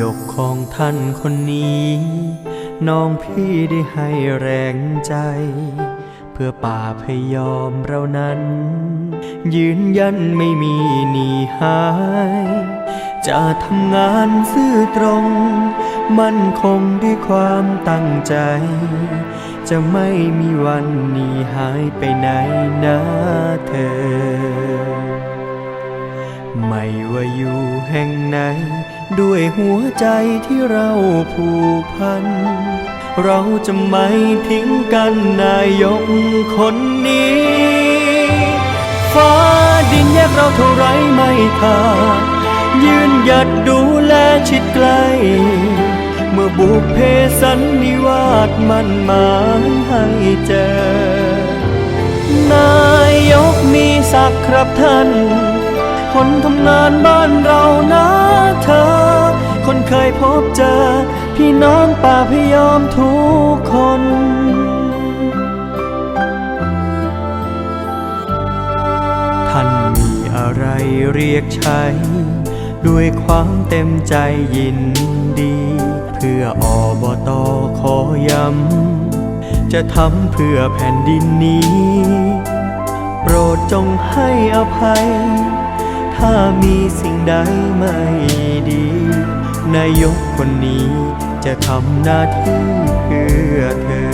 ยกของท่านคนนี้ น้องพี่ได้ให้แรงใจ เพื่อป่าพยอมเรานั้น ยืนยันไม่มีหนีหาย จะทำงานซื่อตรง มั่นคงด้วยความตั้งใจ จะไม่มีวันหนีหายไปไหนนะเธอ ไม่ว่าอยู่แห่งไหน ด้วยหัวใจที่เราผูกพัน เราจะไม่ทิ้งกันนายกคนนี้ ฟ้าดินแยกเราเท่าไรไม่ขาดยืนหยัดดูแลชิดใกล้เมื่อบุพเพสันนิวาสมันหมายให้เจอ นายกมีศักดิ์ครับท่าน คนทำงานบ้านเรานะเธอ เคยพบเจอ พี่น้องป่าพยอมทุกคนท่านมีอะไรเรียกใช้ ด้วยความเต็มใจยินดี เพื่ออบตอขอย้ำ จะทำเพื่อแผ่นดินนี้ โปรดจงให้อภัย ถ้ามีสิ่งใดไม่ นายกคนนี้จะทำหน้าที่เพื่อเธอ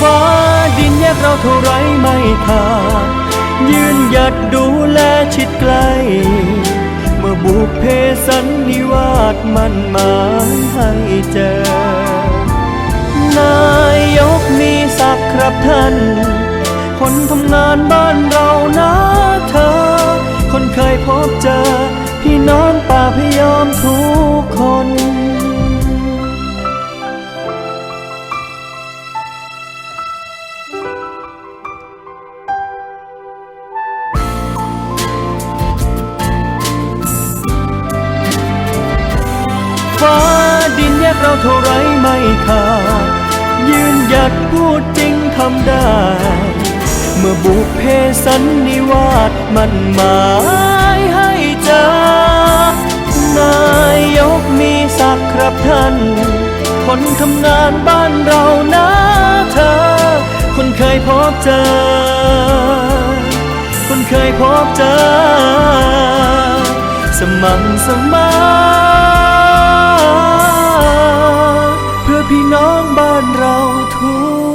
ฟ้าดินแยกเราเท่าไรไม่ขาดยืนหยัดดูแลชิดใกล้ เมื่อบุพเพสันนิวาสมันมา กับท่าน คนทำงานบ้านเรานะเธอ คนเคยพบเจอ พี่น้องป่าพยอมทุกคนฟ้าดินแยกเราเท่าไรไม่ขาดยืนหยัดพูดจริง ทำได้ เมื่อบุพเพสันนิวาสมันหมายให้เจอนายยกมีสักครับท่าน คนทำงานบ้านเรานะเธอ คนเคยพบเจอ คนเคยพบเจอ สม่ำเสมอพี่น้องบ้านเราทุก